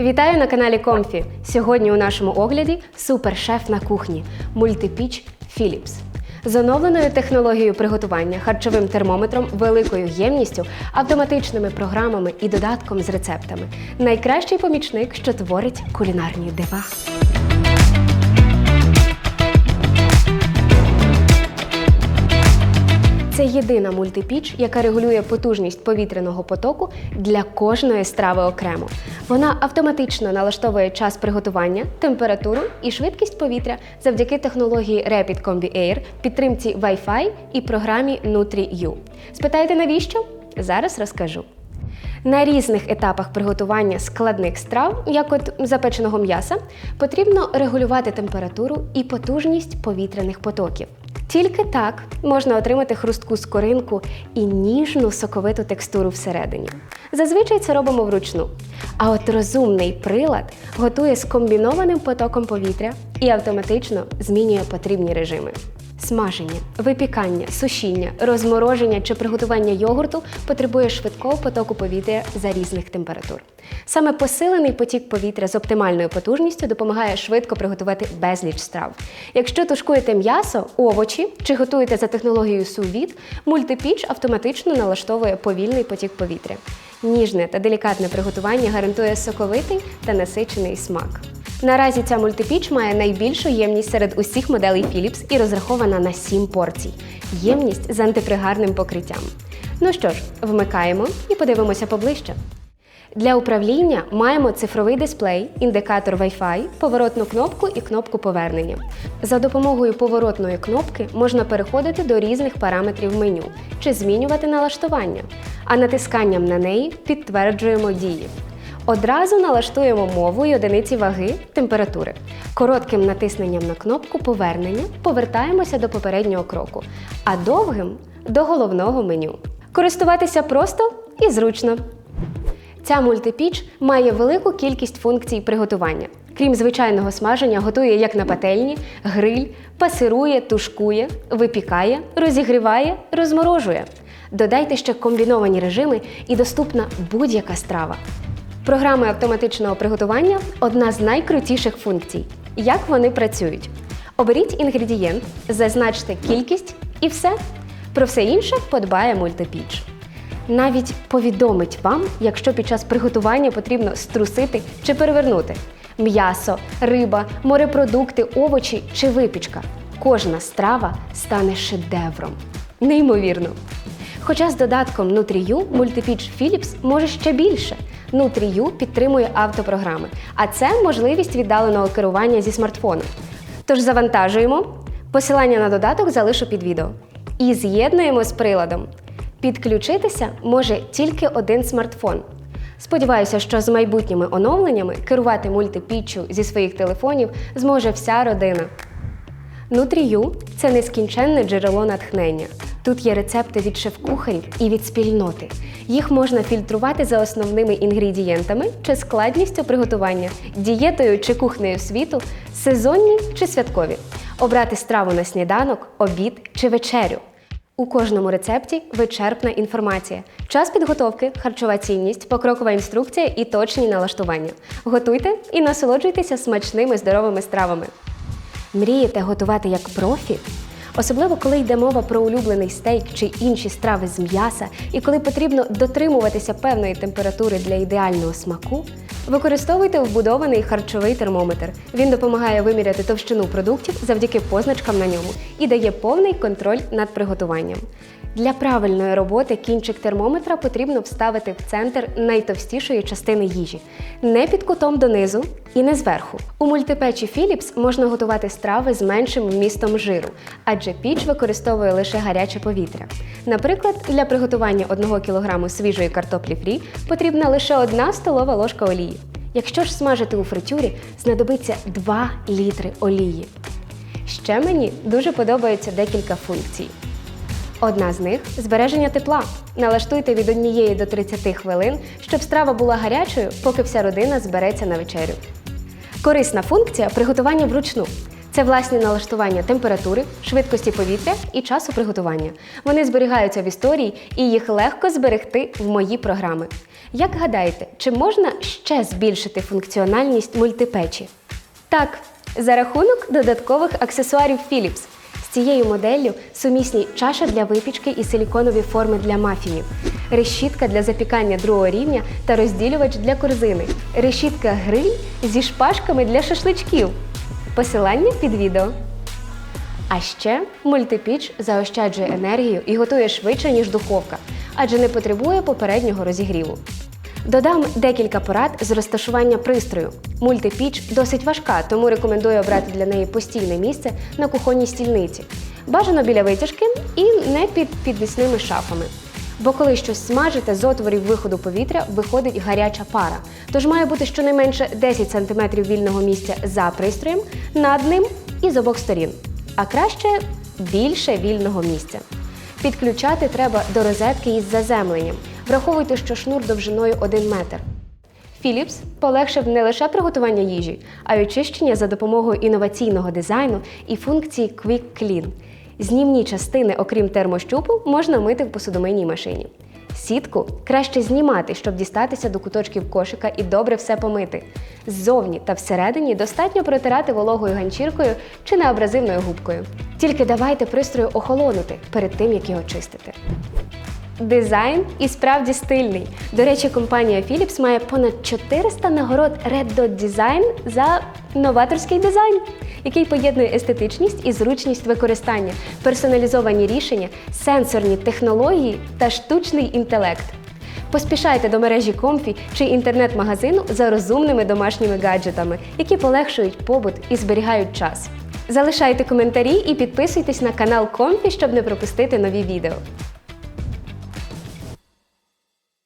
Вітаю на каналі Комфі. Сьогодні у нашому огляді супершеф на кухні мультипіч Філіпс. З оновленою технологією приготування, харчовим термометром, великою ємністю, автоматичними програмами і додатком з рецептами. Найкращий помічник, що творить кулінарні дива. Це єдина мультипіч, яка регулює потужність повітряного потоку для кожної страви окремо. Вона автоматично налаштовує час приготування, температуру і швидкість повітря завдяки технології Rapid Combi Air, підтримці Wi-Fi і програмі Nutri-U. Спитаєте навіщо? Зараз розкажу. На різних етапах приготування складних страв, як от запеченого м'яса, потрібно регулювати температуру і потужність повітряних потоків. Тільки так можна отримати хрустку скоринку і ніжну соковиту текстуру всередині. Зазвичай це робимо вручну. А от розумний прилад готує з комбінованим потоком повітря і автоматично змінює потрібні режими. Смаження, випікання, сушіння, розмороження чи приготування йогурту потребує швидкого потоку повітря за різних температур. Саме посилений потік повітря з оптимальною потужністю допомагає швидко приготувати безліч страв. Якщо тушкуєте м'ясо, овочі чи готуєте за технологією сувід, мультипіч автоматично налаштовує повільний потік повітря. Ніжне та делікатне приготування гарантує соковитий та насичений смак. Наразі ця мультипіч має найбільшу ємність серед усіх моделей Philips і розрахована на 7 порцій. Ємність з антипригарним покриттям. Ну що ж, вмикаємо і подивимося поближче. Для управління маємо цифровий дисплей, індикатор Wi-Fi, поворотну кнопку і кнопку повернення. За допомогою поворотної кнопки можна переходити до різних параметрів меню чи змінювати налаштування, а натисканням на неї підтверджуємо дії. Одразу налаштуємо мову і одиниці ваги, температури. Коротким натисненням на кнопку повернення повертаємося до попереднього кроку, а довгим до головного меню. Користуватися просто і зручно. Ця мультипіч має велику кількість функцій приготування. Крім звичайного смаження, готує як на пательні, гриль, пасирує, тушкує, випікає, розігріває, розморожує. Додайте ще комбіновані режими і доступна будь-яка страва. Програми автоматичного приготування одна з найкрутіших функцій. Як вони працюють? Оберіть інгредієнт, зазначте кількість і все. Про все інше подбає мультипіч. Навіть повідомить вам, якщо під час приготування потрібно струсити чи перевернути м'ясо, риба, морепродукти, овочі чи випічка. Кожна страва стане шедевром. Неймовірно. Хоча з додатком Nutri-U мультипіч Philips може ще більше. Nutri-U підтримує автопрограми, а це можливість віддаленого керування зі смартфону. Тож завантажуємо. Посилання на додаток залишу під відео. І з'єднуємо з приладом. Підключитися може тільки один смартфон. Сподіваюся, що з майбутніми оновленнями керувати мультипіччю зі своїх телефонів зможе вся родина. Нутрію це нескінченне джерело натхнення. Тут є рецепти від шеф-кухарів і від спільноти. Їх можна фільтрувати за основними інгредієнтами чи складністю приготування, дієтою чи кухнею світу, сезонні чи святкові, обрати страву на сніданок, обід чи вечерю. У кожному рецепті вичерпна інформація, час підготовки, харчова цінність, покрокова інструкція і точні налаштування. Готуйте і насолоджуйтеся смачними здоровими стравами. Мрієте готувати як профі? Особливо, коли йде мова про улюблений стейк чи інші страви з м'яса, і коли потрібно дотримуватися певної температури для ідеального смаку, використовуйте вбудований харчовий термометр. Він допомагає виміряти товщину продуктів завдяки позначкам на ньому і дає повний контроль над приготуванням. Для правильної роботи кінчик термометра потрібно вставити в центр найтовстішої частини їжі, не під кутом донизу і не зверху. У мультипечі Philips можна готувати страви з меншим вмістом жиру, адже піч використовує лише гаряче повітря. Наприклад, для приготування 1 кг свіжої картоплі фрі потрібна лише 1 столова ложка олії. Якщо ж смажити у фритюрі, знадобиться 2 літри олії. Ще мені дуже подобається декілька функцій. Одна з них збереження тепла. Налаштуйте від 1 до 30 хвилин, щоб страва була гарячою, поки вся родина збереться на вечерю. Корисна функція приготування вручну. Це власні налаштування температури, швидкості повітря і часу приготування. Вони зберігаються в історії і їх легко зберегти в мої програми. Як гадаєте, чи можна ще збільшити функціональність мультипечі? Так, за рахунок додаткових аксесуарів Philips. Цією моделлю сумісні чаша для випічки і силіконові форми для мафінів, решітка для запікання другого рівня та розділювач для корзини, решітка гриль зі шпажками для шашличків. Посилання під відео. А ще мультипіч заощаджує енергію і готує швидше, ніж духовка, адже не потребує попереднього розігріву. Додам декілька порад з розташування пристрою. Мультипіч досить важка, тому рекомендую обрати для неї постійне місце на кухонній стільниці. Бажано біля витяжки і не під підвісними шафами. Бо коли щось смажите, з отворів виходу повітря виходить гаряча пара. Тож має бути щонайменше 10 см вільного місця за пристроєм, над ним і з обох сторін. А краще більше вільного місця. Підключати треба до розетки із заземленням. Враховуйте, що шнур довжиною 1 метр. Philips полегшив не лише приготування їжі, а й очищення за допомогою інноваційного дизайну і функції Quick Clean. Знімні частини, окрім термощупу, можна мити в посудомийній машині. Сітку краще знімати, щоб дістатися до куточків кошика і добре все помити. Ззовні та всередині достатньо протирати вологою ганчіркою чи неабразивною губкою. Тільки давайте пристрою охолонути перед тим, як його чистити. Дизайн і справді стильний. До речі, компанія Philips має понад 400 нагород Red Dot Design за новаторський дизайн, який поєднує естетичність і зручність використання, персоналізовані рішення, сенсорні технології та штучний інтелект. Поспішайте до мережі Комфі чи інтернет-магазину за розумними домашніми гаджетами, які полегшують побут і зберігають час. Залишайте коментарі і підписуйтесь на канал Комфі, щоб не пропустити нові відео.